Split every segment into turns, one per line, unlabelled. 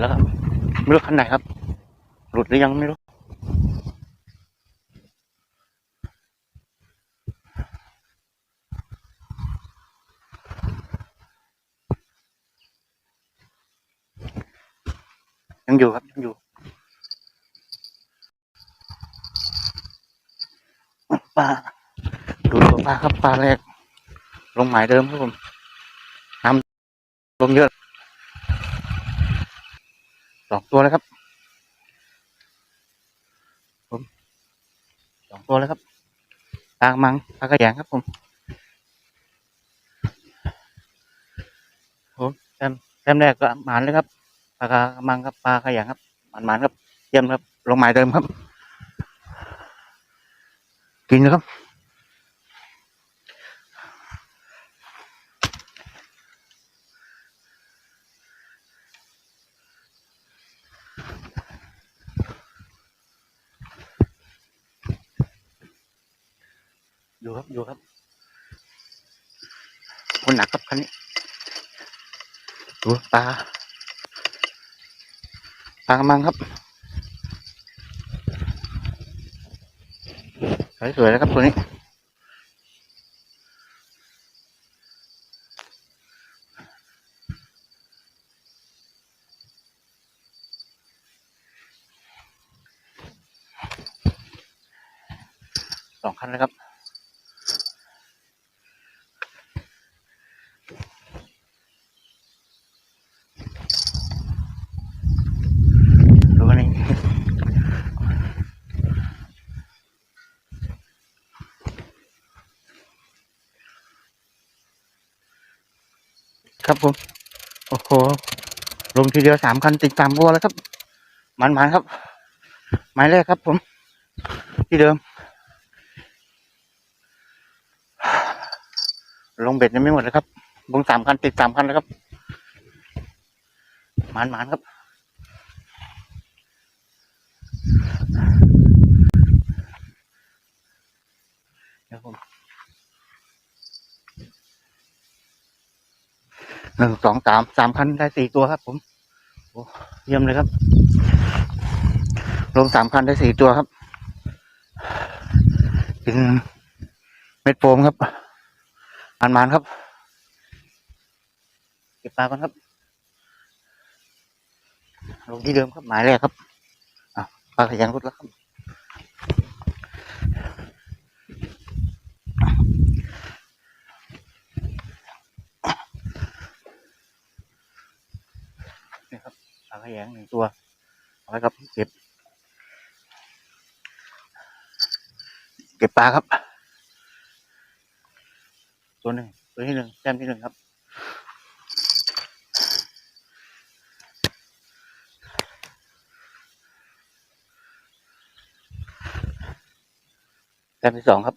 แล้วครับไม่รู้คันไหนครับ หลุดหรือยังไม่รู้ยังอยู่ครับยังอยู่ปลาดูตัวปลาครับปลาแรกลงหมายเดิมครับผมน้ำลมเยอะ สองตัวแล้วครับผมสองตัวแล้วครับปลากระมังปลากระแยงครับผมผมแต้มแต้มแรกก็หมานเลยครับปลากระมังครับปลาขยงครับหมันหมานครับเยี่ยมครับลงหมายเดิมครับ กินนะครับ ดูครับอยู่ครับคนหนักครับคันนี้ ดูปลา ปลากระมังครับสวยๆนะครับตัวนี้สองคันแล้วครับ ดูกันนี่ครับ ผม โอ้โหลงทีเดียวสามคันติดตามวัวแล้วครับมันมันๆครับ หมายแรกครับ ผม ที่เดิม ลงเบ็ดยังไม่หมดเลยครับลงสามคันติดสามคันแล้วครับมันมันๆครับ หนึ่งสองสามสามคันได้สี่ตัวครับ ผมโอ้เยี่ยมเลยครับ ลงสามคันได้สี่ตัวครับเป็นเม็ดโฟมครับ อันมานครับ เก็บปลาก่อนครับ ลงที่เดิมครับหมายแรกครับอะปลาขยันรุดแล้วครับ นี่ครับ ปลาขยงหนึ่งตัวเอาไว้ครับเก็บ เก็บปลาครับ ตัวหนึ่งตัวที่หนึ่งแต้มที่หนึ่งครับแต้มที่สองครับ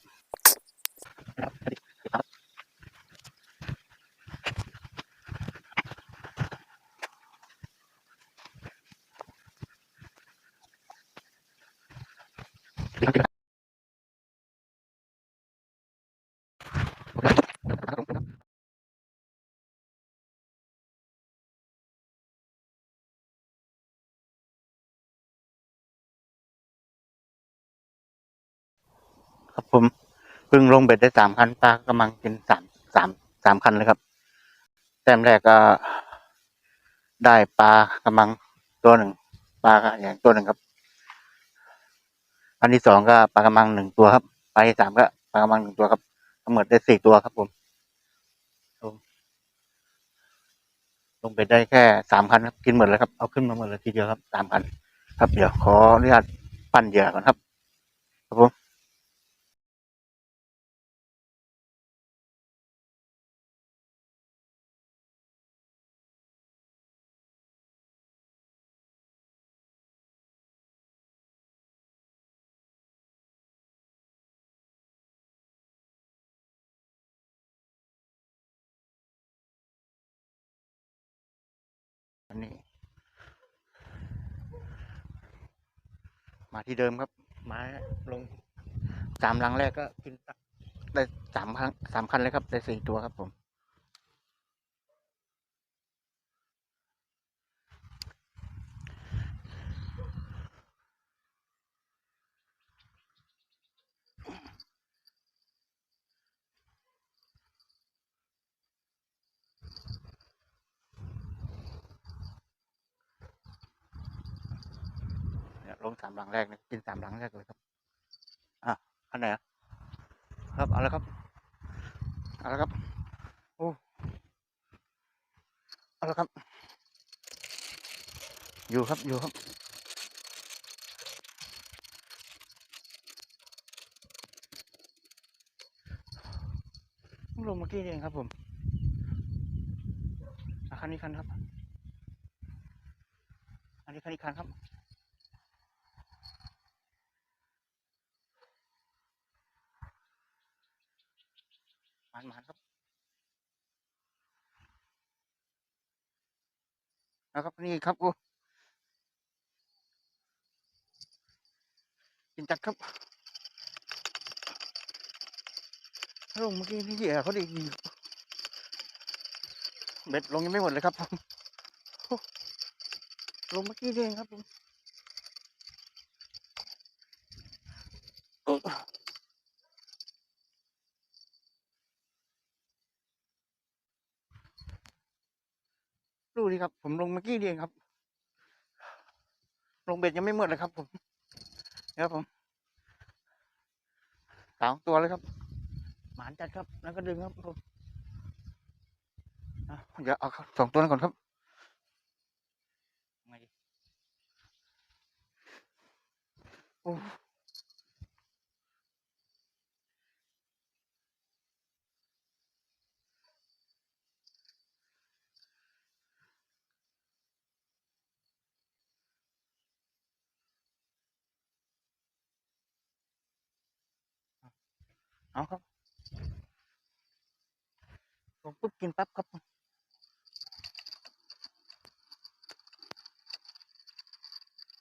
ครับผมเพิ่งลงเบ็ดได้สามคันปลากำลังกินสามสามสามคันเลยครับ แต้มแรกก็ได้ปลากำลังตัวหนึ่งปลาอย่างตัวหนึ่งครับ อันที่สองก็ปลากำลังหนึ่งตัวครับปลาที่สามก็ปลากำลังหนึ่งตัวครับทั้งหมดได้สี่ตัวครับผมลงเบ็ดได้แค่สามคันครับกินหมดเลยครับเอาขึ้นมาหมดเลยทีเดียวครับสามคันครับเดี๋ยวขออนุญาตปั้นเหยื่อก่อนครับครับผม มาที่เดิมครับ มาลงสามหลังแรกก็กินได้สามครั้งสามคันเลยครับ ได้สี่ตัวครับผม ลงสามหลังแรกนะกินสามหลังแรกเลยครับ อะอันไหนครับเอาละครับเอาละครับโอ้เอาละครับ อยู่ครับอยู่ครับลงเมื่อกี้เองครับผมอะคันนี้คันครับ อันนี้คันนี้คันครับ หมานหมานครับนะ ครับกูกินจัดครับลงเมื่อกี้นี่เหยื่อเขาดีเบ็ดลงยังไม่หมดเลยครับผมลงเมื่อกี้เองครับผมโอ้ดูดิ ครับ ผมลงเมื่อกี้นี่เองครับ ลงเบ็ดยังไม่หมดเลยครับ ผมนะครับผมสองตัวเลยครับ หมานจัดครับ แล้วก็ดึงครับผมอะเดี๋ยวเอาครับสองตัวนั้นก่อนครับไงดีโอ้ เอาครับลงปุ๊บกินปั๊บครับ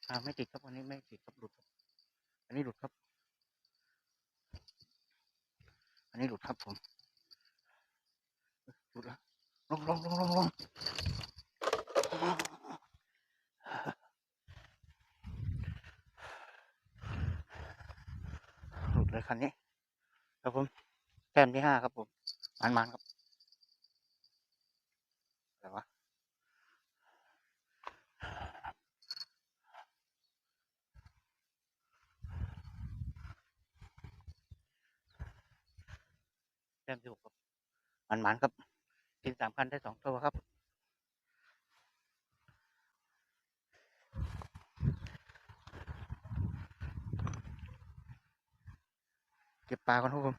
อ่าไม่ติดครับวันนี้ไม่ติดครับหลุดครับ อันนี้หลุดครับ อันนี้หลุดครับผมหลุดแล้วลงลงลงลงลงหลุดเลยคันนี้ ครับผมแต้มที่ห้าครับผมมันมันๆครับอะไรวะแต้มที่หกครับมันมันๆครับกินสามคันได้สองตัวครับ ก็บปลาก่อนครับผม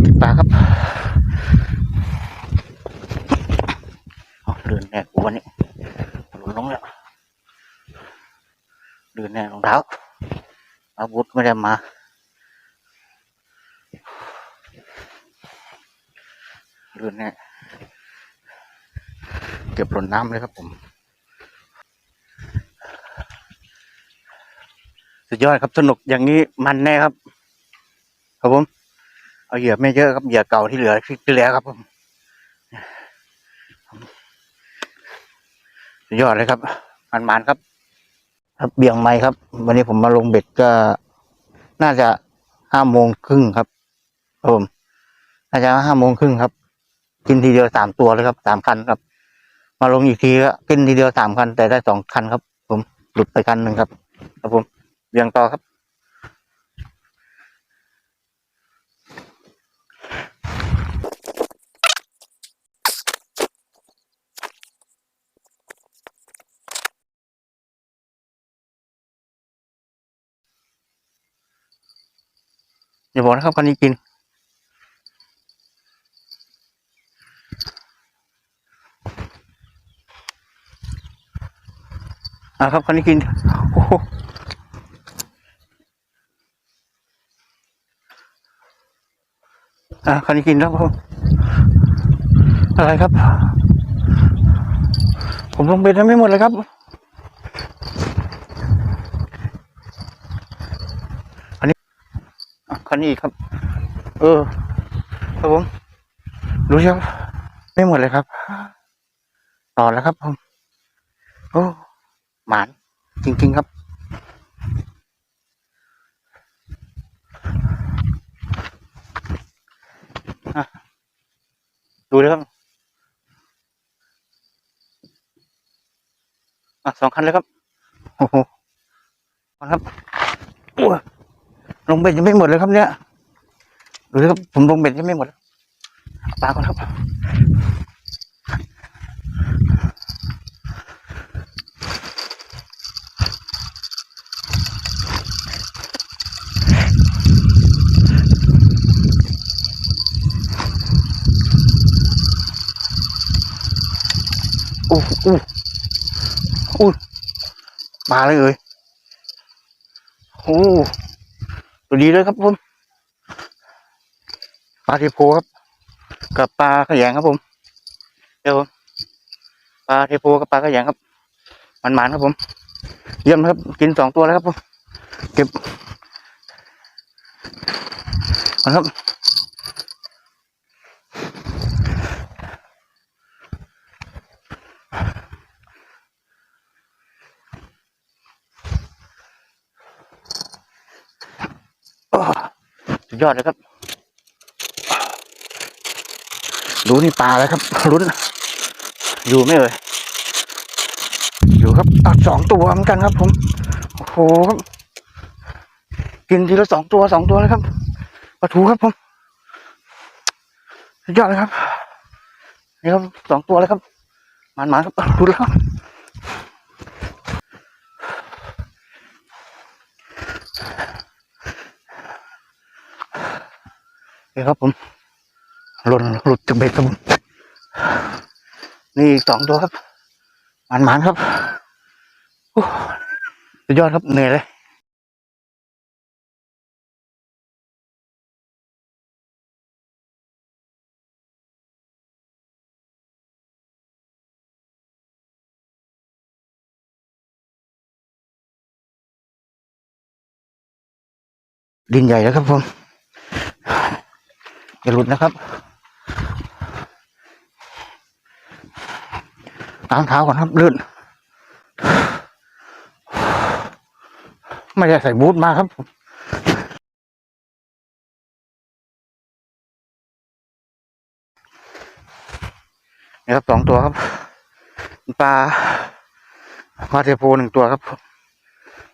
เก็บปลาครับเอาเดินแน่กูวันนี้หลุดลงแล้วเดินแน่รองเท้าอาวุธไม่ได้มาเดินแน่ เก็บหล่นน้ำเลยครับผมสุดยอดครับสนุกอย่างนี้มันแน่ครับ ครับผม เอาเหยื่อไม่เยอะครับเหยื่อเก่าที่เหลือที่เหลือครับผมสุดยอดเลยครับ มันมันครับ ครับเบี่ยงไม้ครับ วันนี้ผมมาลงเบ็ดก็ น่าจะห้าโมงครึ่งครับครับผมน่าจะห้าโมงครึ่งครับ กินทีเดียวสามตัวเลยครับสามคันครับ มาลงอีกทีก็กินทีเดียวสามคัน แต่ได้สองคันครับ ผมหลุดไปคันหนึ่งครับ ครับผมเบี่ยงต่อครับอย่าบอกนะครับคันนี้กิน อ่าครับคันนี้กินโอ้โหอ่าคันนี้กินแล้วครับอะไรครับ ผมลงเบ็ดไม่หมดเลยครับอันนี้อะคันนี้อีกครับ เออ ครับผมดูสิครับไม่หมดเลยครับ ต่อแล้วครับผมโอ้ หมานจริง ๆ ครับ ดูเลยครับอะสองคันเลยครับ โอ้โหเอาครับอ้ยลงเบ็ดยังไม่หมดเลยครับเนี่ย ดูเลยครับ ผมลงเบ็ดยังไม่หมดเอาปลาก่อนครับ อู้อู้อู้มาเลยเอ่ยโอ้ตัวดีเลยครับผมปลาเทโพครับ กับปลาขยงครับผมเดี๋ยวปลาเทโพกับปลาขยงครับมันหมานๆครับผม เยี่ยมครับ กินสองตัวแล้วครับผมเก็บก่อนครับ สุดยอดเลยครับดูนี่ปลาแล้วครับลุ้น อยู่ไหม่เอ่ยอยู่ครับอสองตัวเหมือนกันครับผมโอ้โหครับกินทีละสองตัวสองตัวเลยครับปลาทูครับผมสุดยอดเลยครับนี่ครับสองตัวเลยครับหมันๆครับดูแล้ว ครับนี่ครับผมหล่นหลุดจากเบ็ดครับผมนี่อีกสองตัวครับมันมันๆครับโอ้สุดยอดครับเหนื่อยเลยดินใหญ่แล้วครับผม อย่าหลุดนะครับล้างเท้าก่อนครับลื่นไม่ได้ใส่บูทมาครับผมนี่ครับสองตัวครับปลาปลาเทโพหนึ่งตัวครับ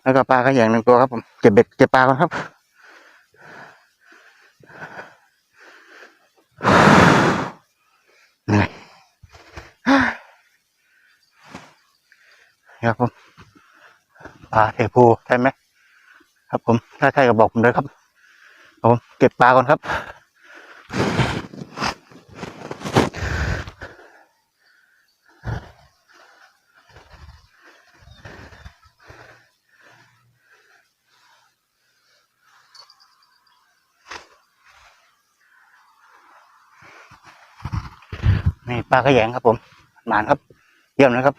แล้วก็ปลากระแยงหนึ่งตัวครับผมเก็บเบ็ดเก็บปลาก่อนครับ เหนื่อย ครับผมปลาเทโพใช่ไหมครับผมถ้าใช่ก็บอกผมเลยครับครับผมเก็บปลาก่อนครับนี่ปลากระแยงครับผมหมานครับ เยี่ยมนะครับ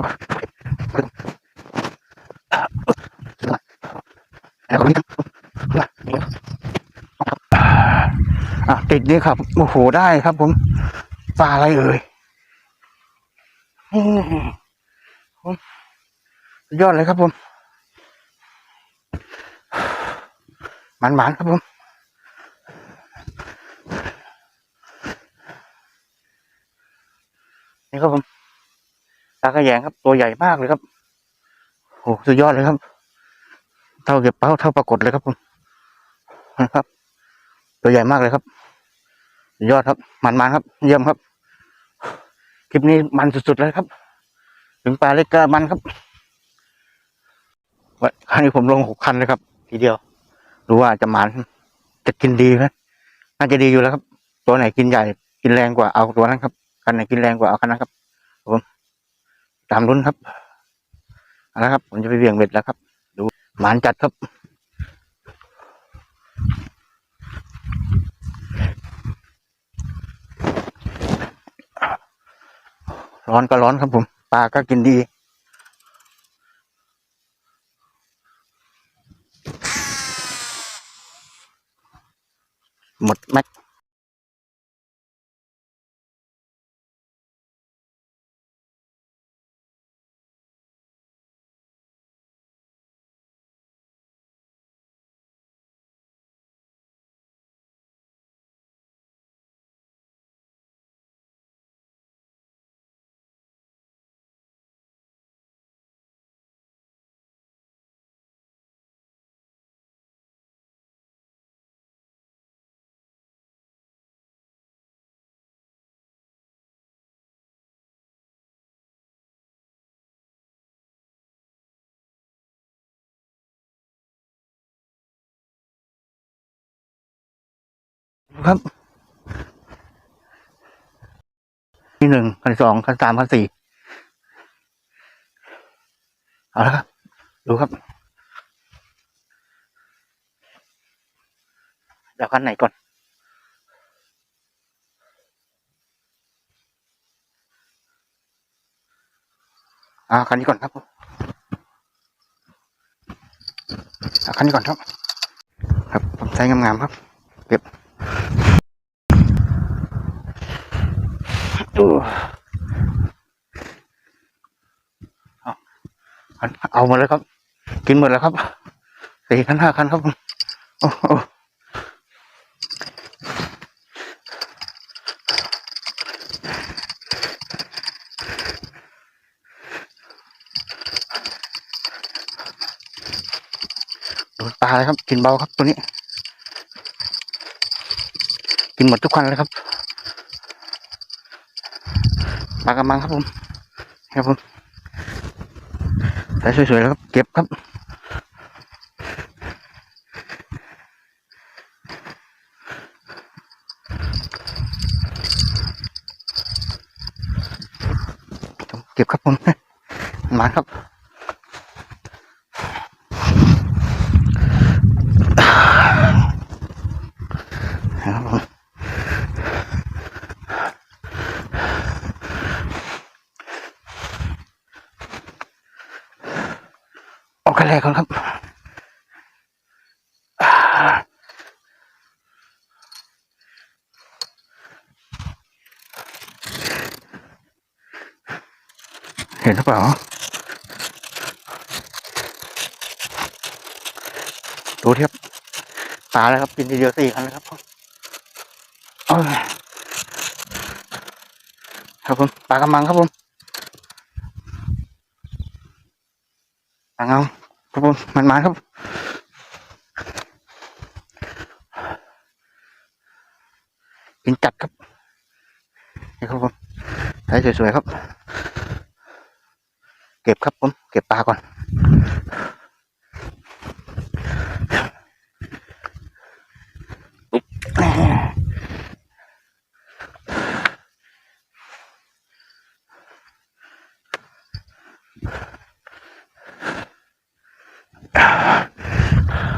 อะติดนี่ครับ โอ้โห ได้ครับผม ปลาอะไรเอ่ยยอดเลยครับผม หมันๆครับผม นี่ครับผม ปลากระแยงครับ ตัวใหญ่มากเลยครับโอ้สุดยอดเลยครับ เท่าเก็บเป้าเท่าปรากฏเลยครับผมนะครับ ตัวใหญ่มากเลยครับสุดยอดครับ มันๆครับ เยี่ยมครับ คลิปนี้มันสุดๆเลยครับ ถึงปลาเล็กก็มันครับวันคันนี้ผมลงหกคันเลยครับ ทีเดียวดูว่าจะหมันจะกินดีไหมน่าจะดีอยู่แล้วครับ ตัวไหนกินใหญ่กินแรงกว่าเอาตัวนั้นครับคันไหนกินแรงกว่าเอาคันนั้นครับ ตามรุ่นครับเอาละครับ ผมจะไปเบี่ยงเบ็ดแล้วครับ ดูหมานจัดครับร้อนก็ร้อนครับผมปลาก็กินดี หมดแม็ก ครับที่หนึ่งคันสองคันสามคันสี่เอาละครับ ดูครับเดี๋ยวคันไหนก่อนอ่าคันนี้ก่อนครับอ่าคันนี้ก่อนครับ ครับใช้งามๆครับ เก็บ เอาเอาเอาแล้วครับ กินหมดแล้วครับสี่คันห้าคันครับโอ้โอ้โดนปลาเลยครับ กินเบาครับตัวนี้ กินหมดทุกคันเลยครับ ปลากระมังครับผมครับผมแต่สวยๆแล้วครับเก็บครับ เก็บครับผม มาครับ ครับผมออกกันแรกก่อนครับ เห็นหรือเปล่า ดูเทียบปลาแล้วครับ กินทีเดียวสี่คันแล้วครับโอ้ยครับผมปลากระมังครับผมปลาเงาครับผมมันมาครับกินจัดครับนี่ครับผมใช้สวยๆครับ เก็บครับผม เก็บปลาก่อน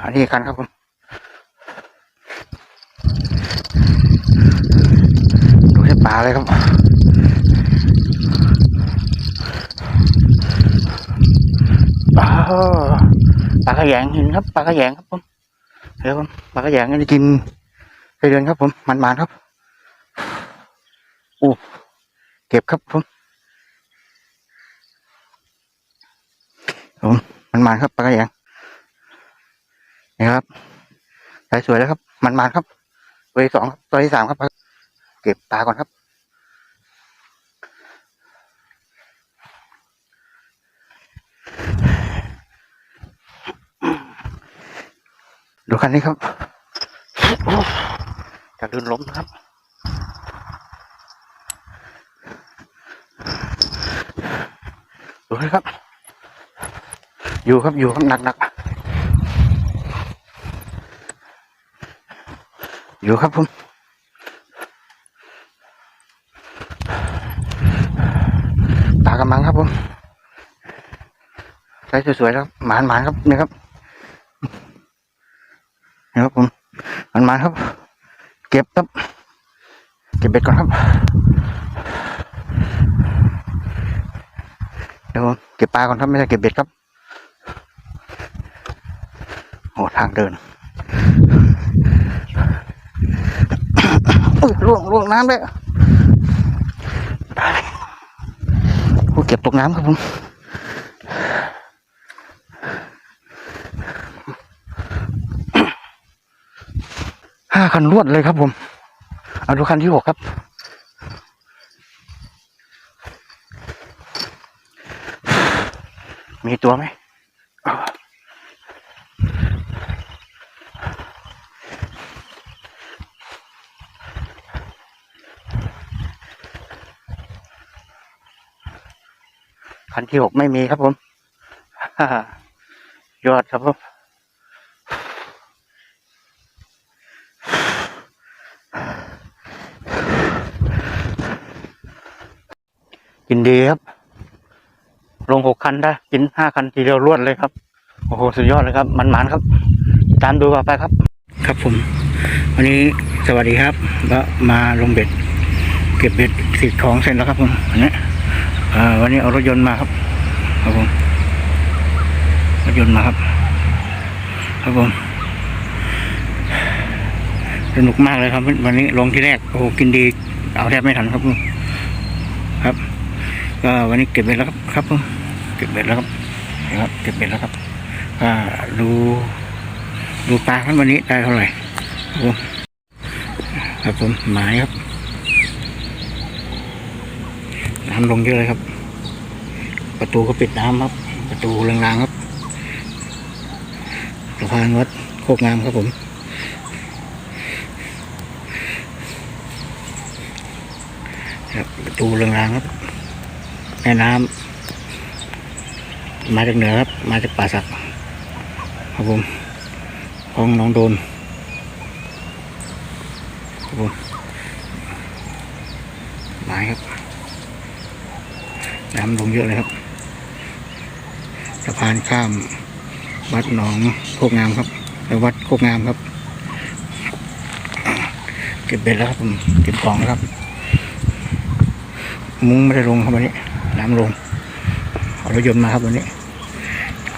อันนี้กันครับผมดูให้ปลาเลยครับอ้าปลากระแยงเห็นครับปลากระแยงครับผมเดี๋ยวผมปลากระแยงนี่กินไปเดือนครับผมมันมันๆครับอู้เก็บครับผมผมมันมันๆครับปลากระแยง นี่ครับใส่สวยแล้วครับ มันมันครับตัวที่สองครับตัวที่สามครับ เก็บปลาก่อนครับ ดูคันนี้ครับจะลื่นล้มครับดูเลยครับ อยู่ครับอยู่ครับหนักหนัก อยู่ครับผมปลากระมังครับผมใช้สวยๆครับหมานหมานๆครับนี่ครับนี่ครับผมหมันมาครับ เก็บครับ เก็บเบ็ดก่อนครับเดี๋ยวผมเก็บปลาก่อนครับไม่ใช่เก็บเบ็ดครับโอ้ทางเดิน อุ้ยล่วงล่วงน้ำเลยตายโอ้เก็บตกน้ำครับผมห้าคันรวดเลยครับผมเอาดูคันที่หกครับมีตัวไหม ที่หกไม่มีครับผมยอดครับผมกินดีครับ ลงหกคันได้กินห้าคันทีเดียวรวดเลยครับ โอ้โห สุดยอดเลยครับ มันหมานครับ ตามดูต่อไปครับ ครับผม วันนี้สวัสดีครับ ก็มาลงเบ็ด เก็บเบ็ดสิทงของเสร็จแล้วครับผมอันนี้ อ่า วันนี้เอารถยนต์มาครับ ครับผม รถยนต์มาครับ ครับผม สนุกมากเลยครับ วันนี้ลงที่แรก โอ้โห กินดี เอาแทบไม่ทันครับผมครับ ก็วันนี้เก็บเบ็ดแล้วครับ ครับผมเก็บเบ็ดแล้วครับนะครับ เก็บเบ็ดแล้วครับก็ดูดูปลาครับวันนี้ได้เท่าไหร่ครับผมครับผมหมายครับ น้ำลงเยอะเลยครับ ประตูก็ปิดน้ำครับ ประตูรางๆครับสะพานวัดโคกงามครับผมครับประตูเรืองรางครับแม่น้ำมาจากเหนือครับ มาจากป่าสักครับผมคลองน้องโดนครับผมหมายครับ น้ำลงเยอะเลยครับสะพานข้าม วัดหนองโคกงามครับไปวัดโคกงามครับ เก็บเบ็ดแล้วครับผมเก็บของครับ มุ้งไม่ได้ลงครับวันนี้ น้ำลงเอารถยนต์มาครับวันนี้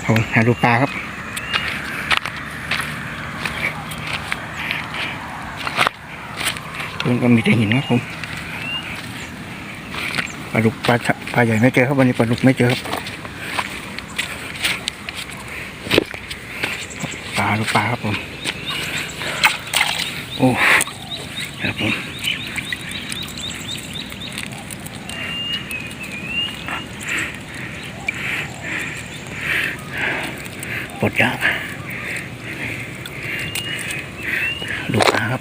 ผมหาดูปลาครับมันก็มีแต่หินครับผม ลาดุกปลาชะปลาใหญ่ไม่เจอครับวันนี้ปลาดุกไม่เจอครับปลาลูกปลาครับผมโอ้ครับผมปลดยากดูปลาครับ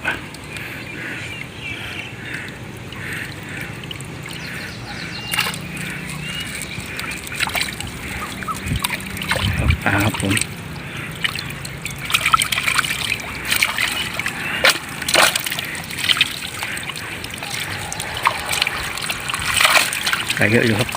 ครับ ปลาครับผมไก่เยอะอยู่ครับ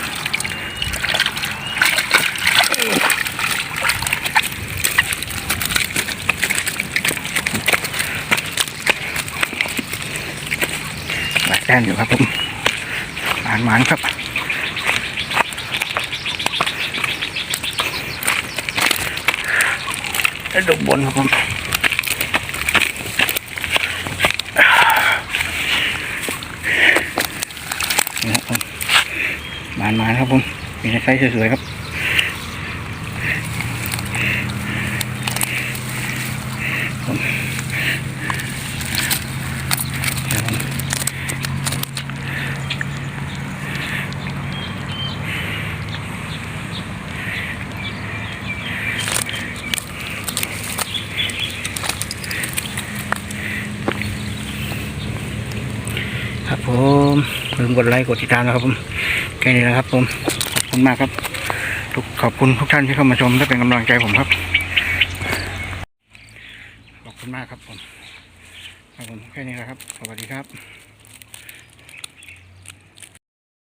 หลายแต้มอยู่ครับผมหมานหมานครับ แล้วดกบนครับผมนี่ครับผมหมานมาครับผม มีไซส์สวยๆครับ ผมครับผม ครับผมลืมกดไลค์กดติดตาม นะครับผมแค่นี้นะครับผมขอบคุณมากครับทุกขอบคุณทุกท่านที่เข้ามาชมและเป็นกำลังใจผมครับ